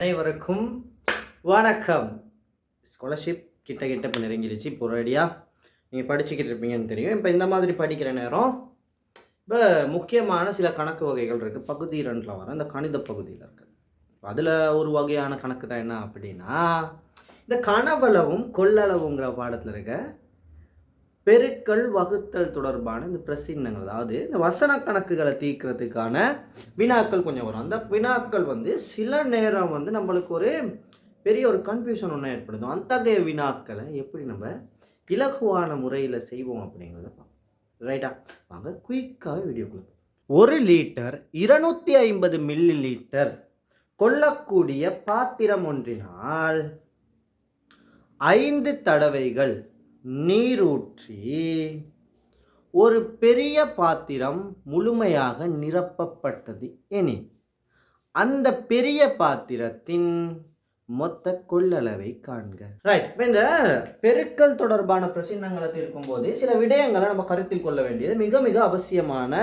அனைவருக்கும் வணக்கம். ஸ்காலர்ஷிப் கிட்ட கிட்ட இப்போ நெருங்கிருச்சு இப்போ ரெடியாக நீங்கள் படிச்சுக்கிட்டு இருப்பீங்கன்னு தெரியும். இப்போ இந்த மாதிரி படிக்கிற நேரம் இப்போ முக்கியமான சில கணக்கு வகைகள் இருக்குது பகுதி ரெண்டில் வர இந்த கணித பகுதியில் இருக்குது அதில் ஒரு வகையான கணக்கு தான் என்ன அப்படின்னா இந்த கனவளவும் கொள்ளளவுங்கிற பாடத்தில் இருக்க பெருக்கல் வகுத்தல் தொடர்பான இந்த பிரசின்னங்கள் அதாவது இந்த வசன கணக்குகளை தீர்க்கிறதுக்கான வினாக்கள் கொஞ்சம் வரும். அந்த வினாக்கள் வந்து சில நேரம் வந்து நம்மளுக்கு ஒரு பெரிய ஒரு கன்ஃபியூஷன் ஒன்று ஏற்படுத்தும் அத்தகைய வினாக்களை எப்படி நம்ம இலகுவான முறையில் செய்வோம் அப்படிங்கிறத பார்ப்போம். ரைட்டா வாங்க குயிக்காக வீடியோக்குள்ள ஒரு லிட்டர் இருநூத்தி ஐம்பது மில்லி லிட்டர் கொள்ளக்கூடிய பாத்திரம் ஒன்றினால் ஐந்து தடவைகள் நீரூற்றி ஒரு பெரிய பாத்திரம் முழுமையாக நிரப்பப்பட்டது எனில் அந்த பெரிய பாத்திரத்தின் மொத்த கொள்ளளவை காண்க. ரைட் இப்போ இந்த பெருக்கல் தொடர்பான பிரச்சனைகளை தீர்க்கும் போது சில விடயங்களை நம்ம கருத்தில் கொள்ள வேண்டியது மிக மிக அவசியமான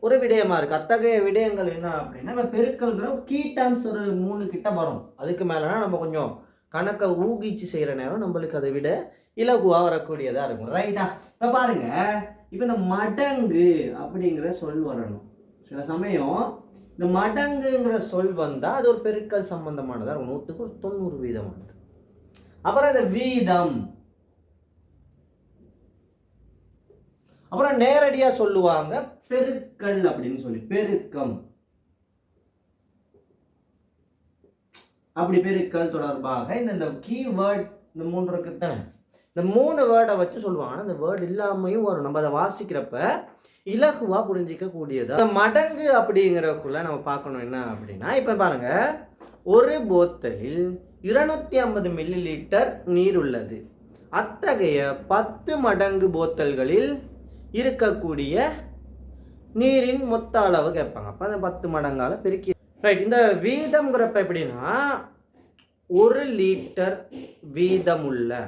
ஒரு விடயமா இருக்கு. அத்தகைய விடயங்கள் என்ன அப்படின்னா இப்போ பெருக்கல்ங்கிற கீ டைம்ஸ் ஒரு மூணு கிட்ட வரும். அதுக்கு மேலேனா நம்ம கொஞ்சம் கணக்கை ஊகிச்சு செய்கிற நேரம் நம்மளுக்கு அதை விட இலகுவாக வரக்கூடியதாக இருக்கும். ரைட்டா இப்போ பாருங்க. இப்போ இந்த மடங்கு அப்படிங்கிற சொல் வரணும். சில சமயம் இந்த மடங்குங்கிற சொல் வந்தால் அது ஒரு பெருக்கல் சம்பந்தமானதாக இருக்கும். நூற்றுக்கு ஒரு தொண்ணூறு வீதமானது. அப்புறம் இந்த வீதம். அப்புறம் நேரடியாக சொல்லுவாங்க பெருக்கல் அப்படின்னு சொல்லி பெருக்கம். அப்படி பெருக்கல் தொடர்பாக இந்த இந்த கீவேர்ட் இந்த மூன்று இருக்கு தானே இந்த மூணு வேர்டை வச்சு சொல்லுவாங்க. ஆனால் இந்த வேர்டு இல்லாமையும் வரும். நம்ம அதை வாசிக்கிறப்ப இலகுவாக புரிஞ்சிக்கக்கூடியது. அந்த மடங்கு அப்படிங்கிறக்குள்ள நம்ம பார்க்கணும் என்ன அப்படின்னா இப்போ பாருங்கள் ஒரு போத்தலில் இருநூத்தி ஐம்பது மில்லி லிட்டர் நீர் உள்ளது. அத்தகைய பத்து மடங்கு போத்தல்களில் இருக்கக்கூடிய நீரின் மொத்த அளவு கேட்பாங்க. அப்போ அந்த பத்து மடங்கால் பெருக்கி. ரைட் இந்த வீதம்ங்கிறப்ப எப்படின்னா ஒரு லிட்டர் வீதமுள்ள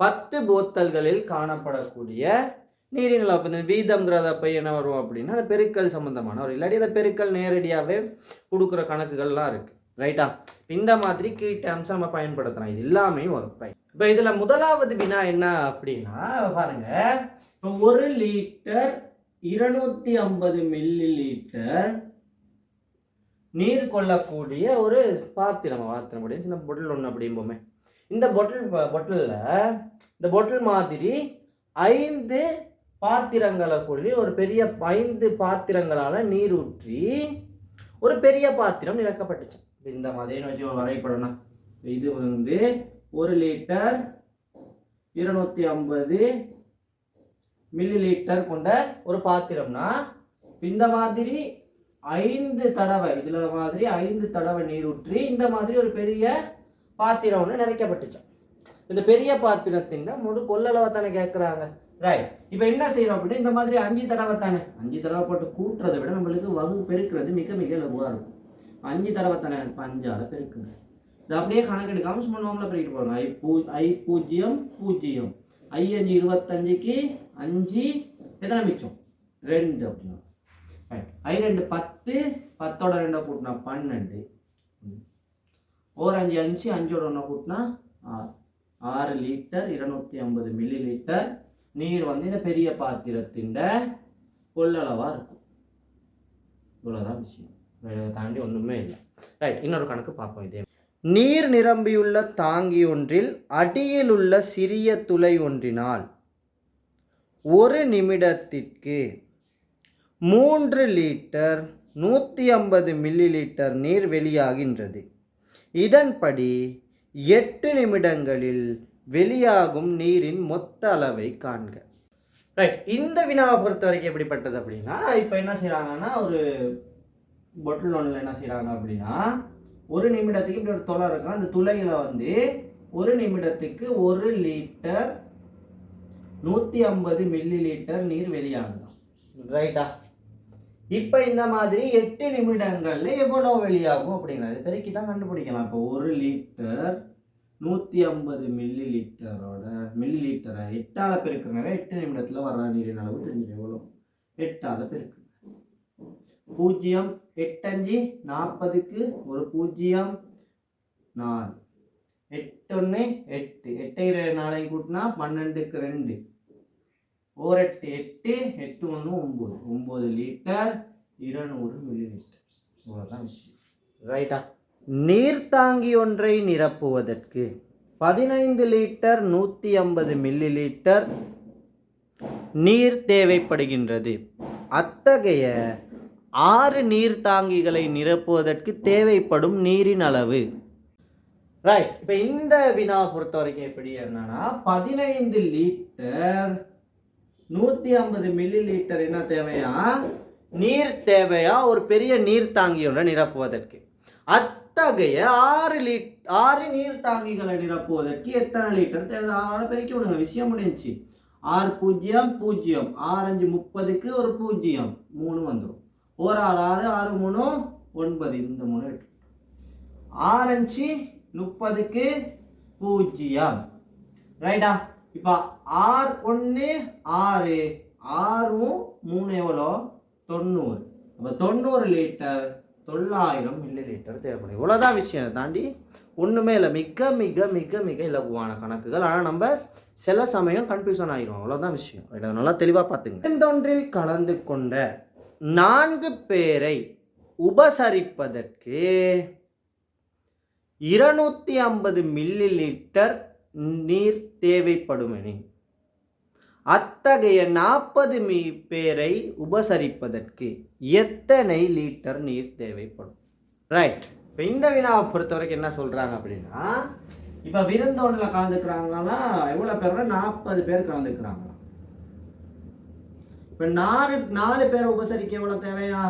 பத்து போத்தல்களில் காணப்படக்கூடிய நீரின் அளவு இந்த வீதம்ங்கிறத அப்போ என்ன வரும் அப்படின்னா அந்த பெருக்கல் சம்மந்தமான ஒரு இல்லாட்டி அந்த பெருக்கல் நேரடியாகவே கொடுக்குற கணக்குகள்லாம் இருக்குது ரைட்டா இந்த மாதிரி கீ டேர்ம்ஸ் நம்ம பயன்படுத்தலாம். இது எல்லாமே வரும் ரைட் இப்போ இதில் முதலாவது வினா என்ன அப்படின்னா பாருங்க. இப்போ ஒரு லிட்டர் இருநூத்தி ஐம்பது மில்லி லிட்டர் நீர் கொள்ளக்கூடிய ஒரு பாத்திரம். பாத்திரம் அப்படின்னு சின்ன பொட்டில் ஒன்று அப்படிம்போமே. இந்த பொட்டில் பொட்டிலில் இந்த பொட்டில் மாதிரி ஐந்து பாத்திரங்களை கொள்ளி ஒரு பெரிய ஐந்து பாத்திரங்களால் நீர் ஊற்றி ஒரு பெரிய பாத்திரம் நிரக்கப்பட்டுச்சு இந்த மாதிரின்னு வச்சு ஒரு வரைபடம்னா இது வந்து ஒரு லிட்டர் இருநூத்தி ஐம்பது மில்லி லிட்டர் கொண்ட ஒரு பாத்திரம்னா இந்த மாதிரி ஐந்து தடவை இதில் மாதிரி ஐந்து தடவை நீர் ஊற்றி இந்த மாதிரி ஒரு பெரிய பாத்திரம் ஒன்று நிறைக்கப்பட்டுச்சான் இந்த பெரிய பாத்திரத்தின் முழு கொள்ளளவை தானே கேட்குறாங்க ரைட் இப்போ என்ன செய்யறோம் அப்படின்னா இந்த மாதிரி அஞ்சு தடவை தானே அஞ்சு தடவை போட்டு கூட்டுறதை விட நம்மளுக்கு வகு பெருக்கிறது மிக மிக லகுவாக இருக்கும். அஞ்சு தடவை தானே இப்போ பெருக்குங்க. இது அப்படியே கணக்கெடுக்காம சும்மா நோம்பில் பெருக்கிட்டு போகணும் ஐ பூ ஐ பூஜ்ஜியம் பூஜ்ஜியம். ஐ அஞ்சு இருபத்தஞ்சுக்கு அஞ்சு எத்தனை மிச்சம்? ரெண்டு அப்படின்னா. ரைட் ஐ ரெண்டு பத்து பத்தோட ரெண்டை கூட்டினா பன்னெண்டு. ஓர் அஞ்சு அஞ்சு அஞ்சோட ஒன்றை கூட்டினா ஆறு. ஆறு லிட்டர் இருநூத்தி ஐம்பது மில்லி லிட்டர் நீர் வந்து இந்த பெரிய பாத்திரத்தின் கொள்ளளவாக இருக்கும். இவ்வளோதான் விஷயம். வேற தாண்டி ஒன்றுமே இல்லை. ரைட் இன்னொரு கணக்கு பார்ப்போம் இதே நீர் நிரம்பியுள்ள தாங்கி ஒன்றில் அடியில் உள்ள சிறிய துளை ஒன்றினால் ஒரு நிமிடத்திற்கு மூன்று லிட்டர் நூற்றி ஐம்பது மில்லி லிட்டர் நீர் வெளியாகின்றது. இதன்படி எட்டு நிமிடங்களில் வெளியாகும் நீரின் மொத்த அளவை காண்க. ரைட் இந்த வினாவை பொறுத்த வரைக்கும் எப்படிப்பட்டது அப்படின்னா இப்போ என்ன செய்கிறாங்கன்னா ஒரு பொட்டில் ஒன்றில் என்ன செய்கிறாங்க அப்படின்னா ஒரு நிமிடத்துக்கு இப்படி ஒரு துளை இருக்கும். அந்த துளையில் வந்து ஒரு நிமிடத்துக்கு ஒரு லிட்டர் நூற்றி ஐம்பது மில்லி லிட்டர் நீர் வெளியாகும். ரைட்டா இப்போ இந்த மாதிரி எட்டு நிமிடங்கள்ல எவ்வளோ வெளியாகும் அப்படிங்கிறது பெருக்கி தான் கண்டுபிடிக்கலாம். இப்போ ஒரு லிட்டர் நூற்றி ஐம்பது மில்லி லிட்டரோட மில்லி லிட்டரை எட்டால் பெருக்கிறனால எட்டு நிமிடத்தில் வர நீரின் அளவு தெரிஞ்சு எவ்வளோ எட்டால் பெருக்கு. பூஜ்ஜியம் எட்டஞ்சு நாற்பதுக்கு ஒரு பூஜ்ஜியம் நாலு. எட்டு. ஒன்று எட்டு எட்டை நாளைக்கு கூட்டினா பன்னெண்டுக்கு ரெண்டு. ஓர் எட்டு எட்டு எட்டு ஒன்று ஒம்பது ஒம்பது லிட்டர் இருநூறு மில்லி லிட்டர் இவ்வளோதான் விஷயம் ரைட்டா நீர்த்தாங்கி ஒன்றை நிரப்புவதற்கு பதினைந்து லிட்டர் நூற்றி ஐம்பது மில்லி லிட்டர் நீர் தேவைப்படுகின்றது. அத்தகைய ஆறு நீர்த்தாங்கிகளை நிரப்புவதற்கு தேவைப்படும் நீரின் அளவு. ரைட் இப்போ இந்த வினா பொறுத்த வரைக்கும் எப்படி என்னன்னா பதினைந்து லிட்டர் நூற்றி ஐம்பது மில்லி லிட்டர் என்ன தேவையா? நீர் தேவையா? ஒரு பெரிய நீர்த்தாங்கி நிரப்புவதற்கு. அத்தகைய ஆறு லிட் ஆறு நீர்த்தாங்கிகளை நிரப்புவதற்கு எத்தனை லிட்டர் தேவை ஆறு பெருக்கி விடுங்க. விஷயம் முடிஞ்சிச்சு. ஆறு பூஜ்ஜியம் பூஜ்ஜியம். ஆறஞ்சு முப்பதுக்கு ஒரு பூஜ்ஜியம். மூணு வந்துடும் ஒரு ஆறு ஆறு ஆறு மூணு ஒன்பது. இந்த மூணு ஆறஞ்சு முப்பதுக்கு பூஜ்ஜியம். ரைட்டா இப்போ ஆறு ஒன்று ஆறு. ஆறும் மூணு எவ்வளோ? தொண்ணூறு. அப்போ தொண்ணூறு லிட்டர் தொள்ளாயிரம் மில்லி லிட்டர் தேவைப்படும். இவ்வளோதான் விஷயம். இதை தாண்டி ஒன்றுமே இல்லை. மிக மிக மிக மிக இலகுவான கணக்குகள். ஆனால் நம்ம சில சமயம் கன்ஃபியூஷன் ஆகிரும் அவ்வளோதான் விஷயம். இதை நல்லா தெளிவாக பார்த்துங்க இந்தொன்றில் கலந்து கொண்ட நான்கு பேரை உபசரிப்பதற்கு இருநூத்தி ஐம்பது மில்லி லிட்டர் நீர் தேவைப்படுமெனின் அத்தகைய நாற்பது மீ பேரை உபசரிப்பதற்கு எத்தனை லிட்டர் நீர் தேவைப்படும்? ரைட் இப்போ இந்த வினாவை பொறுத்த வரைக்கும் என்ன சொல்கிறாங்க அப்படின்னா இப்போ விருந்தோணில் கலந்துக்கிறாங்கன்னா எவ்வளோ பேர்னா நாற்பது பேர் கலந்துக்கிறாங்களா இப்போ நாலு நாலு பேரை உபசரிக்க எவ்வளோ தேவையா?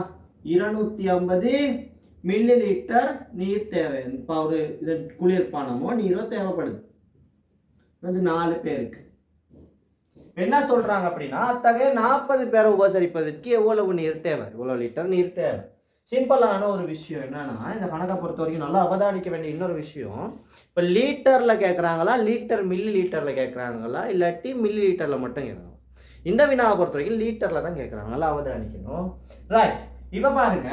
இருநூத்தி ஐம்பது மில்லி லிட்டர் நீர் தேவை. இப்போ ஒரு இது குளிர்பானமோ நீரோ தேவைப்படுது. அது நாலு பேருக்கு. என்ன சொல்றாங்க அப்படின்னா அத்தகைய நாற்பது பேரை உபசரிப்பதற்கு எவ்வளவு நீர் தேவை? இவ்வளவு லிட்டர் நீர் தேவை. சிம்பிளான ஒரு விஷயம் என்னன்னா இந்த கணக்கை பொறுத்த வரைக்கும் நல்லா அவதானிக்க வேண்டிய இன்னொரு விஷயம் இப்போ லீட்டரில் கேட்குறாங்களா லிட்டர் மில்லி லிட்டரில் கேட்குறாங்களா இல்லாட்டி மில்லி லிட்டரில் மட்டும் கேட்குறாங்க இந்த வினாவை பொறுத்த வரைக்கும் லீட்டரில் தான் கேட்குறாங்க நல்லா அவதானிக்கணும். ரைட் இப்போ பாருங்க.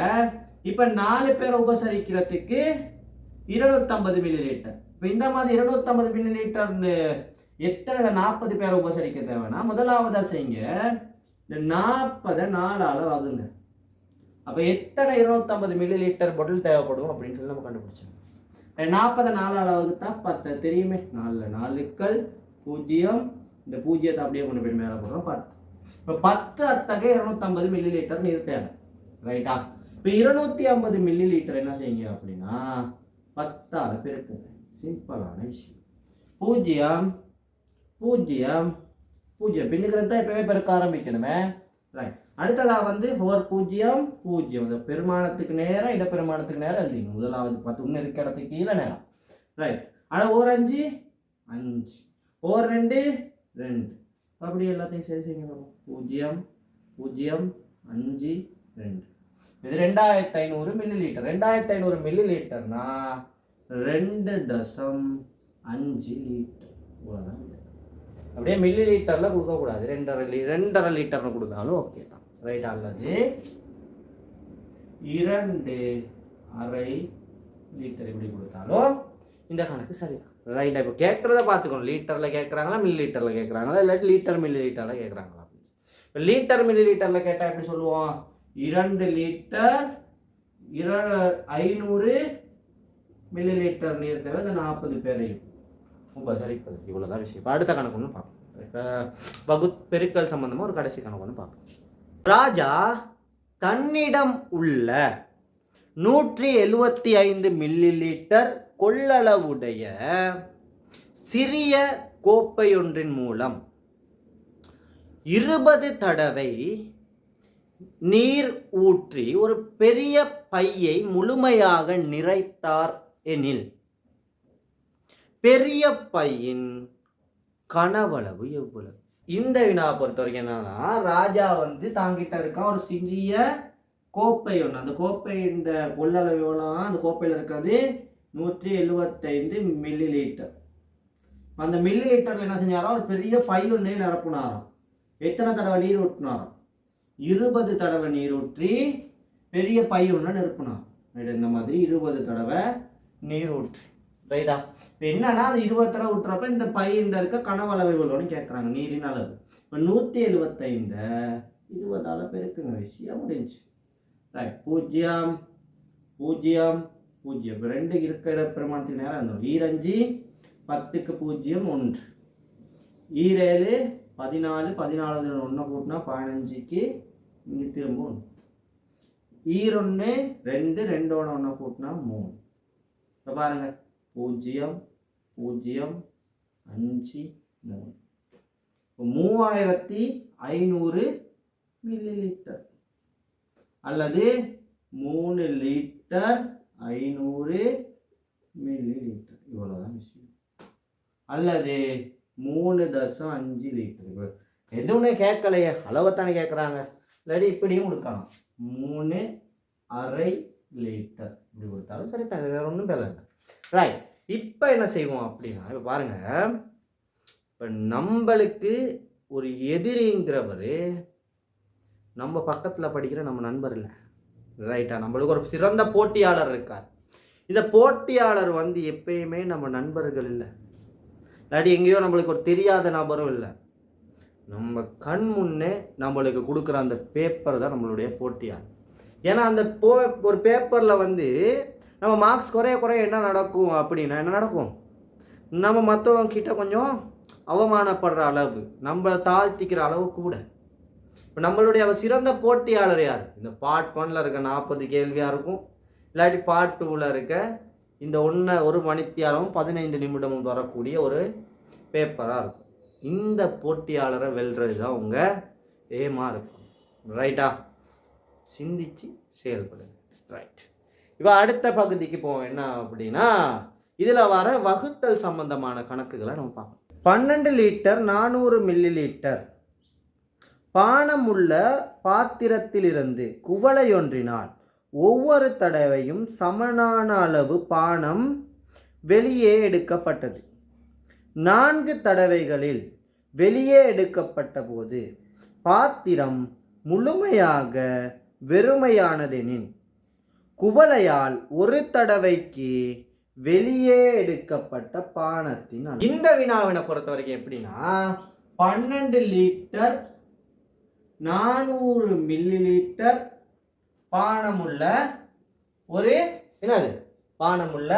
இப்போ நாலு பேரை உபசரிக்கிறதுக்கு இருநூத்தம்பது மில்லி லிட்டர் இப்போ இந்த மாதிரி இருநூத்தம்பது மில்லி லிட்டர்னு எத்தனை நாற்பது பேரை உபசரிக்க தேவைன்னா முதலாவதா செய்யுங்க இந்த நாற்பதை நாலால் வகுங்க அப்போ எத்தனை இருநூத்தம்பது மில்லி லிட்டர் பொருள் தேவைப்படும் அப்படின்னு சொல்லி நம்ம கண்டுபிடிச்சோம் நாற்பதை நாலால் வகுத்தா பத்து. தெரியுமே? நாலு நாலுக்கள் பூஜ்ஜியம். இந்த பூஜ்ஜியத்தை அப்படியே கொண்டு போய் மேலே போடுறோம் பத்து. இப்போ பத்து அத்தகைய இருநூத்தம்பது மில்லி லிட்டர் நீர் தேவை. ரைட்டா இப்போ இருநூத்தி ஐம்பது மில்லி லிட்டர் என்ன செய்யுங்க அப்படின்னா பத்தால் பெருக்குங்க. சிம்பிளான விஷயம். பூஜ்ஜியம் பூஜ்ஜியம் பூஜ்ஜியம். பின்னுக்கிறது தான் எப்பவுமே பெருக்க ஆரம்பிக்கணுமே. ரைட் அடுத்ததாக வந்து ஒரு பூஜ்ஜியம் பூஜ்ஜியம். இந்த பெருமானத்துக்கு நேரம் இட பெருமானத்துக்கு நேரம் எழுதிங்க முதலாவது பத்து ஒன்று இருக்க இடத்துக்கு கீழே நேரம். ரைட் ஆனால் ஓர் அஞ்சு அஞ்சு. ஓர் ரெண்டு ரெண்டு. அப்படி எல்லாத்தையும் சரி செய்யணும் பூஜ்ஜியம் பூஜ்ஜியம் அஞ்சு ரெண்டு. இது ரெண்டாயிரத்தி ஐநூறு மில்லி லிட்டர் ரெண்டாயிரத்தி ஐநூறு மில்லி லிட்டர்னா ரெண்டு தசம் அஞ்சு லிட்டர் இவ்வளோதான் அப்படியே மில்லி லிட்டரில் கொடுக்கக்கூடாது. ரெண்டரை லி ரெண்டரை லிட்டர்னு கொடுத்தாலும் ஓகே தான். ரைட் அல்லது இரண்டு அரை லிட்டர் இப்படி கொடுத்தாலும் இந்த கணக்கு சரிதான். ரைட் இப்போ கேட்குறத பார்த்துக்கணும். லிட்டரில் கேட்குறாங்களா மில்லி லிட்டரில் கேட்குறாங்களா? இல்லாட்டி லிட்டர் மில்லி லிட்டரில் கேட்குறாங்களா? இப்போ லிட்டர் மில்லி லிட்டரில் கேட்டால் எப்படி சொல்லுவோம்? இரண்டு லிட்டர் இர ஐநூறு மில்லி லிட்டர் நீர் தேவை இந்த நாற்பது பேரையும். இவ்வளோ தான் விஷயம். இப்போ அடுத்த கணக்கு ஒன்று பார்ப்போம். இப்போ வகு பெருக்கல் சம்மந்தமாக ஒரு கடைசி கணக்கு ஒன்று பார்ப்போம். ராஜா தன்னிடம் உள்ள நூற்றி எழுவத்தி ஐந்து மில்லி லிட்டர் கொள்ளளவுடைய சிறிய கோப்பையொன்றின் மூலம் இருபது தடவை நீர் ஊற்றி ஒரு பெரிய பையை முழுமையாக நிறைத்தார் எனில் பெரிய பையின் கனவளவு எவ்வளவு? இந்த வினாவை பொறுத்த வரைக்கும் என்னன்னா ராஜா வந்து தாங்கிட்ட இருக்கான் ஒரு சிறிய கோப்பை ஒன்று அந்த கோப்பை இந்த கொள்ளளவு எவ்வளோ அந்த கோப்பையில் இருக்கிறது நூற்றி எழுபத்தைந்து மில்லி லிட்டர் அந்த மில்லி லிட்டரில் என்ன செஞ்சாரோ ஒரு பெரிய ஃபைல் ஒன்றே நிரப்புனாராம். எத்தனை தடவை நீர் ஊற்றினாராம்? இருபது தடவை நீர் ஊற்றி பெரிய பை ஒன்று நிரப்புனார் இந்த மாதிரி இருபது தடவை நீர் ஊற்று. ரைட்டா இப்போ என்னன்னா அது இருபது தடவை விட்டுறப்ப இந்த பையன் இருக்க கனவளவு எவ்வளோன்னு கேட்குறாங்க நீரின் அளவு. இப்போ நூற்றி எழுபத்தைந்த இருபதால பெருக்குங்க விஷயம் முடிஞ்சு. ரைட் பூஜ்ஜியம் பூஜ்ஜியம் பூஜ்ஜியம். ரெண்டு இருக்கிற பிரமாணத்துக்கு நேரம் இருந்தோம். ஈரஞ்சு பத்துக்கு பூஜ்ஜியம் ஒன்று. ஈரேழு பதினாலு பதினாலு ஒன்று கூட்டினா பதினஞ்சுக்கு இங்கே திரும்ப ஒன்று ஈரொன்று ரெண்டு ரெண்டோட ஒன்று கூட்டினா மூணு. இப்போ பாருங்க. பூஜ்ஜியம் பூஜ்ஜியம் அஞ்சு மூணு. இப்போ மூவாயிரத்தி ஐநூறு மில்லி லிட்டர் அல்லது மூணு லிட்டர் ஐநூறு மில்லி லிட்டர் இவ்வளோதான் விஷயம். அல்லது மூணு தசம் அஞ்சு லிட்டர் எதுவுமே கேட்கலையே. அளவைத்தானே கேட்குறாங்க. இல்லாட்டி இப்படியும் கொடுக்கலாம். மூணு அரை லிட்டர் இப்படி கொடுத்தாலும் சரி தானே வேறு ஒன்றும் பேல இல்லை. ரைட் இப்போ என்ன செய்வோம் அப்படின்னா இப்போ பாருங்க. இப்போ நம்மளுக்கு ஒரு எதிரிங்கிறவர் நம்ம பக்கத்தில் படிக்கிற நம்ம நண்பர் இல்லை. ரைட்டா நம்மளுக்கு ஒரு சிறந்த போட்டியாளர் இருக்கார். இந்த போட்டியாளர் வந்து எப்பயுமே நம்ம நண்பர்கள் இல்லை. இல்லாட்டி எங்கேயோ நம்மளுக்கு ஒரு தெரியாத நபரும் இல்லை. நம்ம கண் முன்னே நம்மளுக்கு கொடுக்குற அந்த பேப்பர் தான் நம்மளுடைய போட்டியாளர். ஏன்னா அந்த போ ஒரு பேப்பரில் வந்து நம்ம மார்க்ஸ் குறைய குறைய என்ன நடக்கும் அப்படின்னா என்ன நடக்கும்? நம்ம மற்றவங்க கிட்ட கொஞ்சம் அவமானப்படுற அளவு நம்மளை தாழ்த்திக்கிற அளவு கூட. இப்போ நம்மளுடைய சிறந்த போட்டியாளர் யார்? இந்த பார்ட் ஒன்ல இருக்க நாற்பது கேள்வியாக இருக்கும். இல்லாட்டி பார்ட் டூவில் இருக்க இந்த ஒன்று ஒரு மணித்தியாலமும் பதினைந்து நிமிடமும் வரக்கூடிய ஒரு பேப்பராக இருக்கும். இந்த போட்டியாளரை வெல்றது தான் உங்கள் ஏமா இருக்கும். ரைட்டா சிந்திச்சு செயல்படுங்க ரைட் இப்போ அடுத்த பகுதிக்கு போவோம். என்ன அப்படின்னா இதில் வர வகுத்தல் சம்பந்தமான கணக்குகளை நம்ம பார்ப்போம். பன்னெண்டு லிட்டர் நானூறு மில்லி லிட்டர் பானமுள்ள பாத்திரத்திலிருந்து குவளையொன்றினால் ஒவ்வொரு தடவையும் சமனான அளவு பானம் வெளியே எடுக்கப்பட்டது. நான்கு தடவைகளில் வெளியே எடுக்கப்பட்ட போது பாத்திரம் முழுமையாக வெறுமையானதெனின் குவளையால் ஒரு தடவைக்கு வெளியே எடுக்கப்பட்ட பானத்தின் இந்த வினாவினை பொறுத்த வரைக்கும் எப்படின்னா பன்னெண்டு லிட்டர் நானூறு மில்லி லிட்டர் பானமுள்ள ஒரு என்னது? பானமுள்ள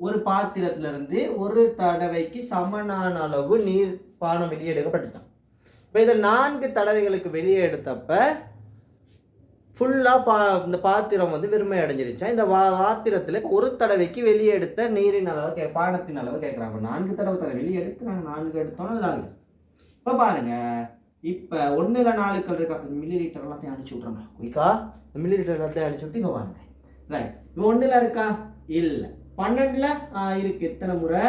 ஒரு பாத்திரத்திலிருந்து ஒரு தடவைக்கு சமனான அளவு நீர் பானம் வெளியே எடுக்கப்பட்டுதான் இப்போ இதை நான்கு தடவைகளுக்கு வெளியே எடுத்தப்ப ஃபுல்லாக பா இந்த பாத்திரம் வந்து வெறுமை அடைஞ்சிருச்சா? இந்த வா பாத்திரத்தில் ஒரு தடவைக்கு வெளியே எடுத்த நீரின் அளவு கே பானத்தின் அளவு கேட்குறாங்க நான்கு தடவை தடவை வெளியே எடுக்கிறாங்க. நான்கு எடுத்தோம்னா இதாங்க இப்போ பாருங்க. இப்போ ஒன்றில் நாலுக்கள் இருக்கா? மில்லி லிட்டர் எல்லாத்தையும் அடிச்சு விட்றோங்க குயிக்கா? மில்லி லிட்டர் எல்லாத்தையும் அடிச்சு விட்டு இப்போ பாருங்க. ரைட் இப்போ ஒன்றில் இருக்கா? இல்லை. பன்னெண்டில் இருக்கு. எத்தனை முறை?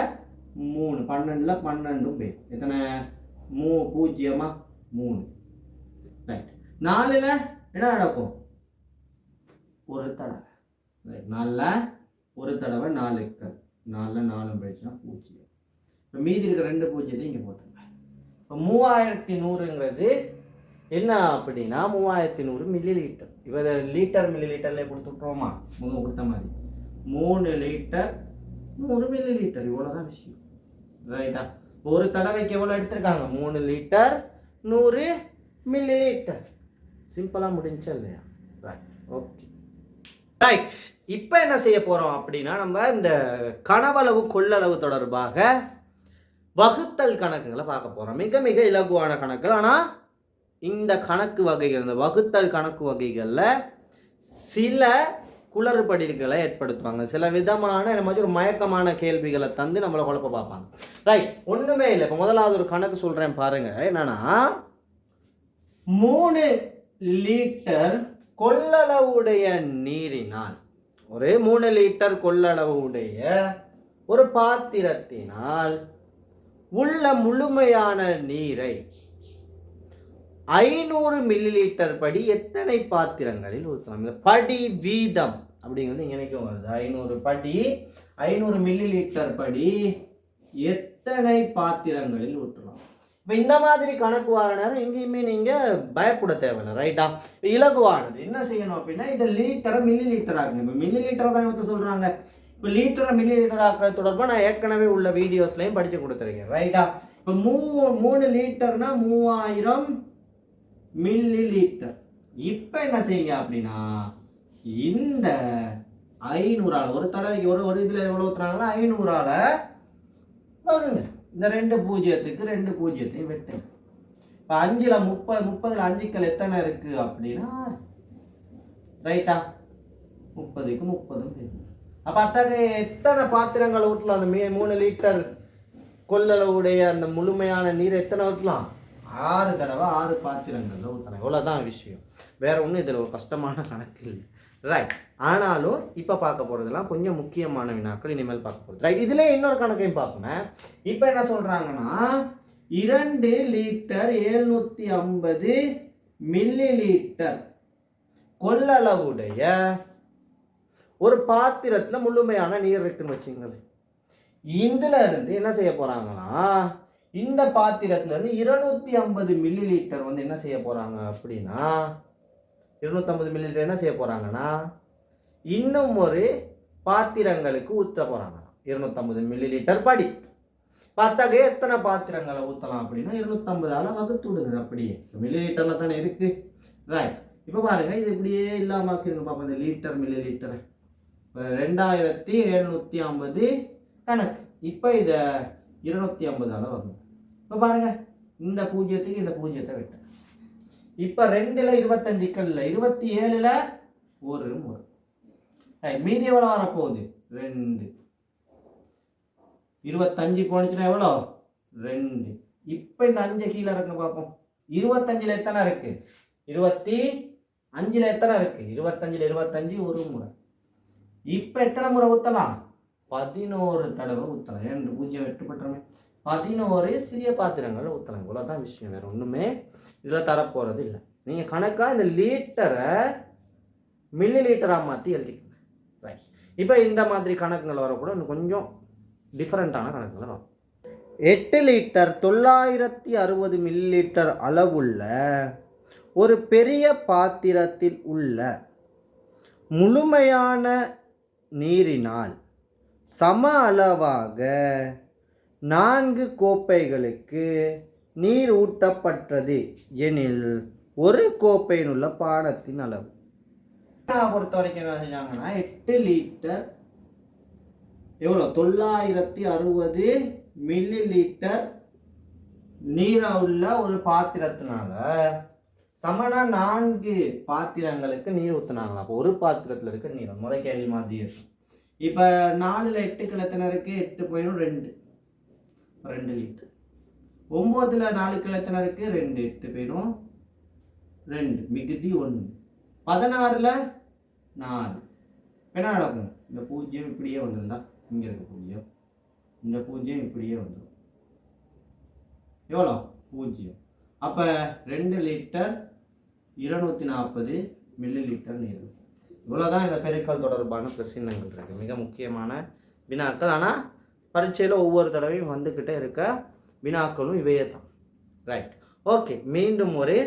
மூணு. பன்னெண்டில் பன்னெண்டும் பேர். எத்தனை? மூ பூஜ்ஜியமாக மூணு. ரைட் நாலில் என்ன நடக்கும்? ஒரு தடவை. ரைட் நாலில் ஒரு தடவை நாலு கல் நாலில் நாலும் போயிடுச்சுன்னா பூஜ்ஜியம். இப்போ மீதி இருக்கிற ரெண்டு பூஜ்ஜியத்தையும் இங்கே போட்டுருங்க. இப்போ மூவாயிரத்தி நூறுங்கிறது என்ன அப்படின்னா மூவாயிரத்தி நூறு மில்லி லிட்டர் இப்போ லீட்டர் லிட்டர் மில்லி லிட்டர்லேயே கொடுத்துட்ருவோமா மூணு கொடுத்த மாதிரி. மூணு லிட்டர் நூறு மில்லி லிட்டர் இவ்வளோதான் விஷயம் ரைட்டா ஒரு தடவைக்கு எவ்வளோ எடுத்திருக்காங்க? மூணு லிட்டர் நூறு மில்லி லிட்டர் சிம்பிளாக முடிஞ்சா இல்லையா? ரைட் ஓகே ரைட் இப்போ என்ன செய்ய போகிறோம் அப்படின்னா நம்ம இந்த கனவளவு கொள்ளளவு தொடர்பாக வகுத்தல் கணக்குகளை பார்க்க போகிறோம் மிக மிக இலகுவான கணக்கு. ஆனால் இந்த கணக்கு வகைகள் இந்த வகுத்தல் கணக்கு வகைகளில் சில குளறுபடிகளை ஏற்படுத்துவாங்க. சில விதமான இந்த மாதிரி ஒரு மயக்கமான கேள்விகளை தந்து நம்மளை குழப்ப பார்ப்பாங்க. ரைட் ஒன்றுமே இல்லை. இப்போ முதலாவது ஒரு கணக்கு சொல்கிறேன் பாருங்கள் என்னென்னா மூணு லிட்டர் கொள்ளளவுடைய நீரினால் ஒரு மூணு லிட்டர் கொள்ளளவுடைய ஒரு பாத்திரத்தினால் உள்ள முழுமையான நீரை ஐநூறு மில்லி லிட்டர் படி எத்தனை பாத்திரங்களில் ஊற்றலாம்? இந்த படி வீதம் அப்படிங்கிறது இணைக்கும் வருது. ஐநூறு படி ஐநூறு மில்லி லிட்டர் படி எத்தனை பாத்திரங்களில் ஊற்றலாம்? இப்போ இந்த மாதிரி கணக்கு நேரம் எங்கேயுமே நீங்கள் பயப்பட தேவையில்லை ரைட்டா இலகுவானது. என்ன செய்யணும் அப்படின்னா இதை லிட்டரை மில்லி லிட்டர் ஆகுங்க இப்போ மில்லி லிட்டரை தான் ஊற்ற சொல்கிறாங்க இப்போ லிட்டரை மில்லி லிட்டர் ஆக்குறது தொடர்பாக நான் ஏற்கனவே உள்ள வீடியோஸ்லையும் படித்து கொடுத்துருக்கேன் ரைட்டா இப்போ மூ மூணு லிட்டர்னா மூவாயிரம் மில்லி லிட்டர் இப்போ என்ன செய்யுங்க அப்படின்னா இந்த ஐநூறால் ஒரு தடவைக்கு ஒரு ஒரு இதில் எவ்வளோ ஊற்றுறாங்களோ ஐநூறால் வருங்க. இந்த ரெண்டு பூஜ்ஜியத்துக்கு ரெண்டு பூஜ்ஜியத்தையும் வெட்டு இப்போ அஞ்சில் முப்பது முப்பதில் அஞ்சுக்கள் எத்தனை இருக்குது அப்படின்னா ரைட்டா முப்பதுக்கு முப்பதும் சேர்ந்து அப்போ அத்தகைய எத்தனை பாத்திரங்கள் ஊற்றலாம்? அந்த மீ மூணு லிட்டர் கொள்ளளவுடைய அந்த முழுமையான நீர் எத்தனை ஊற்றலாம்? ஆறு தடவை ஆறு பாத்திரங்களில் ஊற்றலாம் இவ்வளோதான் விஷயம். வேறு ஒன்றும் இதில் ஒரு கஷ்டமான கணக்கு இல்லை. ரைட் ஆனாலும் இப்போ பார்க்க போகிறதுலாம் கொஞ்சம் முக்கியமான வினாக்கள் இனிமேல் பார்க்க போகிறது ரைட் இதில் இன்னொரு கணக்கையும் பார்ப்போமே. இப்போ என்ன சொல்கிறாங்கன்னா இரண்டு லிட்டர் எழுநூற்றி ஐம்பது மில்லி லிட்டர் கொள்ளளவுடைய ஒரு பாத்திரத்தில் முழுமையான நீர் இருக்குன்னு வச்சுங்களேன். இதில் இருந்து என்ன செய்ய போகிறாங்கன்னா இந்த பாத்திரத்துலேருந்து இருந்து ஐம்பது மில்லி லிட்டர் வந்து என்ன செய்ய போகிறாங்க அப்படின்னா இருநூத்தம்பது மில்லி லிட்டர் என்ன செய்ய போகிறாங்கன்னா இன்னும் ஒரு பாத்திரங்களுக்கு ஊற்ற போகிறாங்க இருநூத்தம்பது மில்லி லிட்டர் படி. பார்த்தாக்க எத்தனை பாத்திரங்களை ஊற்றலாம் அப்படின்னா இருநூத்தம்பதால வகுத்து விடுங்க அப்படியே. மில்லி லிட்டரில் தானே இருக்குது ரைட் இப்போ பாருங்க இது இப்படியே இல்லாமல் ஆக்கிருங்க பார்ப்போம் இந்த லிட்டர் மில்லி லிட்டர் ரெண்டாயிரத்தி எழுநூற்றி ஐம்பது கணக்கு. இப்போ இதை இருநூத்தி ஐம்பதால வரும் இப்போ பாருங்க இந்த பூஜ்ஜியத்துக்கு இந்த பூஜ்ஜியத்தை விட்டேன் இப்போ ரெண்டுல இருபத்தஞ்சு கல்லில் இருபத்தி ஏழுல ஒரு முறை. மீதி எவ்வளோ வரப்போகுது ரெண்டு. இருபத்தஞ்சு போனுச்சுன்னா எவ்வளோ ரெண்டு. இப்போ இந்த அஞ்சு கீழே இருக்குன்னு பார்ப்போம். இருபத்தஞ்சில் எத்தனை இருக்கு? இருபத்தி அஞ்சில் எத்தனை இருக்கு? இருபத்தஞ்சில் இருபத்தஞ்சு ஒரு முறை. இப்போ எத்தனை முறை ஊற்றலாம் பதினோரு தடவை ஊற்றலாம் ரெண்டு பூஜ்ஜியம் வெட்டுப்பட்டுருமே பதினோரு சிறிய பாத்திரங்கள் ஊற்றலாம் இவ்வளோதான் விஷயம் வேறு ஒன்றுமே இதில் தரப்போகிறது இல்லை. நீங்கள் கணக்காக இந்த லீட்டரை மில்லி லீட்டராக மாற்றி எழுதிக்கங்க. ரைட் இப்போ இந்த மாதிரி கணக்குகள் வரக்கூட இன்னும் கொஞ்சம் டிஃப்ரெண்ட்டான கணக்குகள் வரும். எட்டு லிட்டர் தொள்ளாயிரத்தி அறுபது மில்லி லிட்டர் அளவுள்ள ஒரு பெரிய பாத்திரத்தில் உள்ள முழுமையான நீரினால் சம அளவாக நான்கு கோப்பைகளுக்கு நீர் ஊட்டப்பட்டது எனில் ஒரு கோப்பையில் உள்ள பானத்தின் அளவு. பொறுத்த வரைக்கும் என்ன செஞ்சாங்கன்னா எட்டு லிட்டர் எவ்வளோ? தொள்ளாயிரத்தி அறுபது மில்லி லிட்டர் நீரை உள்ள ஒரு பாத்திரத்தினால சமனா நான்கு பாத்திரங்களுக்கு நீர் ஊற்றினாங்களா அப்போ ஒரு பாத்திரத்தில் இருக்க நீர். முத கேள்வி மாதிரி இருக்கும். இப்போ நாலில் எட்டு எத்தனை எட்டு போயிடும் ரெண்டு. ரெண்டு லிட்டர் ஒம்போதில் நாலு எத்தனை ரெண்டு எட்டு போயிடும். ரெண்டு மிகுதி ஒன்று. பதினாறில் நாலு. என்ன நடக்கும்? இந்த பூஜ்ஜியம் இப்படியே வந்துருந்தா இங்கே இருக்க பூஜ்ஜியம். இந்த பூஜ்ஜியம் இப்படியே வந்துடும் எவ்வளோ பூஜ்ஜியம். அப்போ ரெண்டு லிட்டர் இருநூற்றி நாற்பது மில்லி லிட்டர் நீர். இவ்வளோதான் இந்த பெருக்கல் தொடர்பான பிரச்சனைகள் இருக்குது மிக முக்கியமான வினாக்கள். ஆனால் பரீட்சையில் ஒவ்வொரு தடவையும் வந்துக்கிட்டே இருக்க வினாக்களும் இவையே தான் ரைட் ஓகே மீண்டும் ஒரு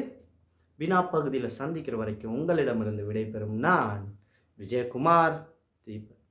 வினா பகுதியில் சந்திக்கிற வரைக்கும் உங்களிடமிருந்து விடைபெறும் நான் விஜயகுமார் தீபக்.